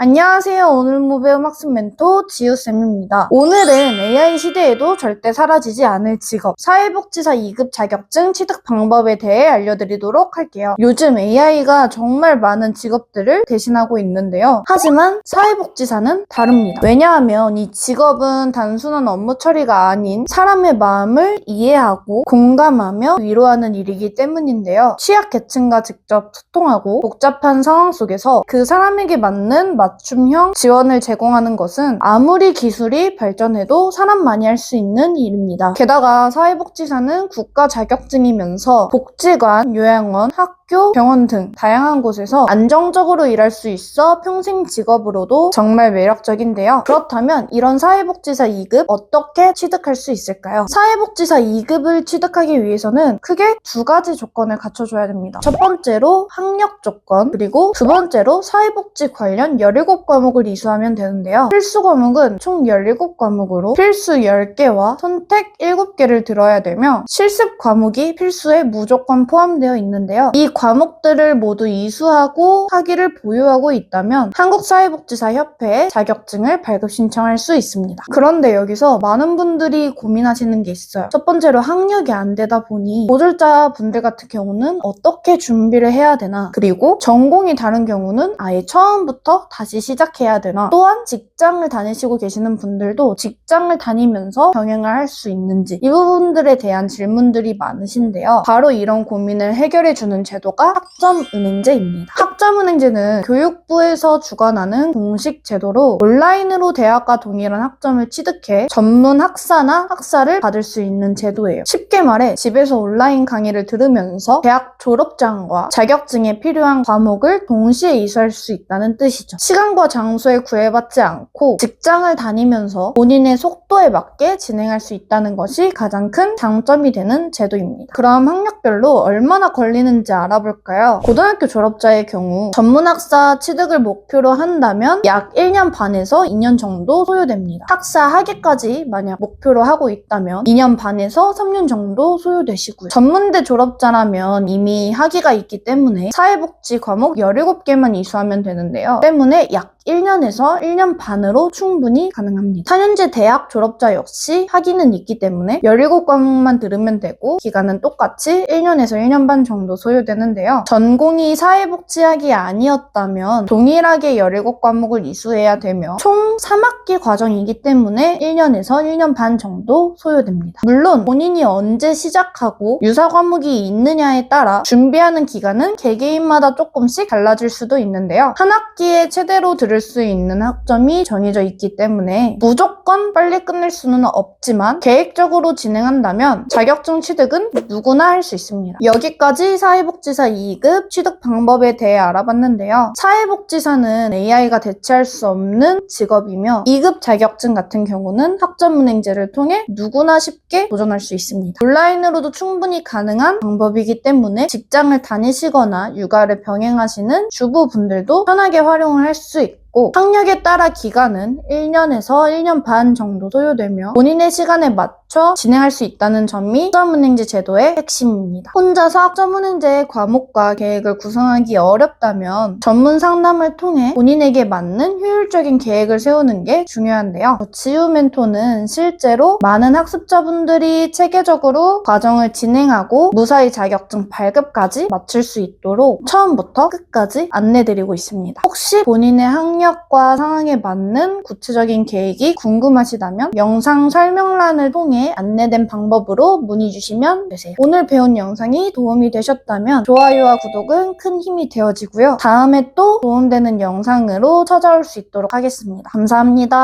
안녕하세요. 오늘 무배 음악습 멘토 지우쌤입니다. 오늘은 AI 시대에도 절대 사라지지 않을 직업, 사회복지사 2급 자격증 취득 방법에 대해 알려드리도록 할게요. 요즘 AI가 정말 많은 직업들을 대신하고 있는데요. 하지만 사회복지사는 다릅니다. 왜냐하면 이 직업은 단순한 업무 처리가 아닌 사람의 마음을 이해하고 공감하며 위로하는 일이기 때문인데요. 취약계층과 직접 소통하고 복잡한 상황 속에서 그 사람에게 맞는 맞춤형 지원을 제공하는 것은 아무리 기술이 발전해도 사람만이 할 수 있는 일입니다. 게다가 사회복지사는 국가 자격증이면서 복지관, 요양원, 학 교, 병원 등 다양한 곳에서 안정적으로 일할 수 있어 평생 직업으로도 정말 매력적인데요. 그렇다면 이런 사회복지사 2급 어떻게 취득할 수 있을까요? 사회복지사 2급을 취득하기 위해서는 크게 두 가지 조건을 갖춰줘야 됩니다. 첫 번째로 학력 조건, 그리고 두 번째로 사회복지 관련 17과목을 이수하면 되는데요. 필수 과목은 총 17과목으로 필수 10개와 선택 7개를 들어야 되며 실습 과목이 필수에 무조건 포함되어 있는데요. 이 과목들을 모두 이수하고 학위를 보유하고 있다면 한국사회복지사협회에 자격증을 발급 신청할 수 있습니다. 그런데 여기서 많은 분들이 고민하시는 게 있어요. 첫 번째로 학력이 안 되다 보니 모들자 분들 같은 경우는 어떻게 준비를 해야 되나 그리고 전공이 다른 경우는 아예 처음부터 다시 시작해야 되나 또한 직장을 다니시고 계시는 분들도 직장을 다니면서 병행을 할 수 있는지 이 부분들에 대한 질문들이 많으신데요. 바로 이런 고민을 해결해 주는 제도 가 학점은행제입니다. 학점은행제는 교육부에서 주관하는 공식 제도로 온라인으로 대학과 동일한 학점을 취득해 전문 학사나 학사를 받을 수 있는 제도예요. 쉽게 말해 집에서 온라인 강의를 들으면서 대학 졸업장과 자격증에 필요한 과목을 동시에 이수할 수 있다는 뜻이죠. 시간과 장소에 구애받지 않고 직장을 다니면서 본인의 속도에 맞게 진행할 수 있다는 것이 가장 큰 장점이 되는 제도입니다. 그럼 학력별로 얼마나 걸리는지 알아 볼까요? 고등학교 졸업자의 경우 전문학사 취득을 목표로 한다면 약 1년 반에서 2년 정도 소요됩니다. 학사 학위까지 만약 목표로 하고 있다면 2년 반에서 3년 정도 소요되시고요. 전문대 졸업자라면 이미 학위가 있기 때문에 사회복지 과목 17개만 이수하면 되는데요. 때문에 약 1년에서 1년 반으로 충분히 가능합니다. 4년제 대학 졸업자 역시 학위는 있기 때문에 17과목만 들으면 되고 기간은 똑같이 1년에서 1년 반 정도 소요되는데요. 전공이 사회복지학이 아니었다면 동일하게 17과목을 이수해야 되며 총 3학기 과정이기 때문에 1년에서 1년 반 정도 소요됩니다. 물론 본인이 언제 시작하고 유사 과목이 있느냐에 따라 준비하는 기간은 개개인마다 조금씩 달라질 수도 있는데요. 한 학기에 최대로 들을 수 있는 학점이 정해져 있기 때문에 무조건 빨리 끝낼 수는 없지만 계획적으로 진행한다면 자격증 취득은 누구나 할 수 있습니다. 여기까지 사회복지사 2급 취득 방법에 대해 알아봤는데요. 사회복지사는 AI가 대체할 수 없는 직업이며 2급 자격증 같은 경우는 학점은행제를 통해 누구나 쉽게 도전할 수 있습니다. 온라인으로도 충분히 가능한 방법이기 때문에 직장을 다니시거나 육아를 병행하시는 주부분들도 편하게 활용을 할 수 있고 있고 학력에 따라 기간은 1년에서 1년 반 정도 소요되며 본인의 시간에 맞춰 진행할 수 있다는 점이 학점은행제 제도의 핵심입니다. 혼자서 학점은행제 과목과 계획을 구성하기 어렵다면 전문 상담을 통해 본인에게 맞는 효율적인 계획을 세우는 게 중요한데요. 지우 멘토는 실제로 많은 학습자분들이 체계적으로 과정을 진행하고 무사히 자격증 발급까지 마칠 수 있도록 처음부터 끝까지 안내드리고 있습니다. 혹시 본인의 학력 학력과 상황에 맞는 구체적인 계획이 궁금하시다면 영상 설명란을 통해 안내된 방법으로 문의 주시면 되세요. 오늘 배운 영상이 도움이 되셨다면 좋아요와 구독은 큰 힘이 되어지고요. 다음에 또 도움되는 영상으로 찾아올 수 있도록 하겠습니다. 감사합니다.